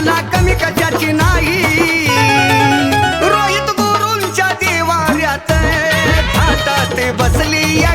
कल्पना कमी कशाची नाही. रोहित गुरूंच्या दिवाऱ्यात ते बसली या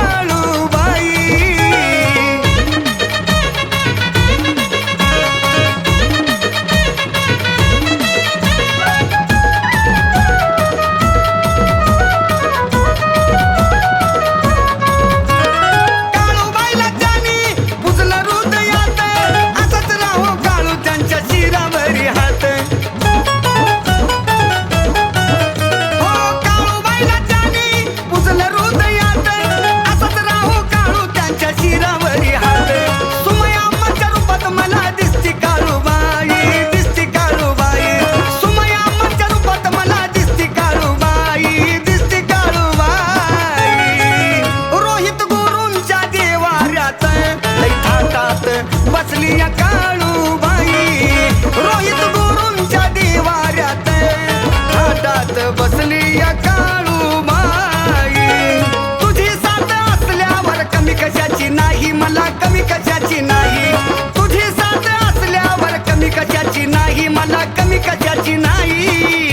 कशाची नाही.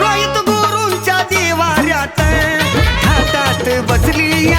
रोहित गुरूंच्या दिवाऱ्यात हातात बसली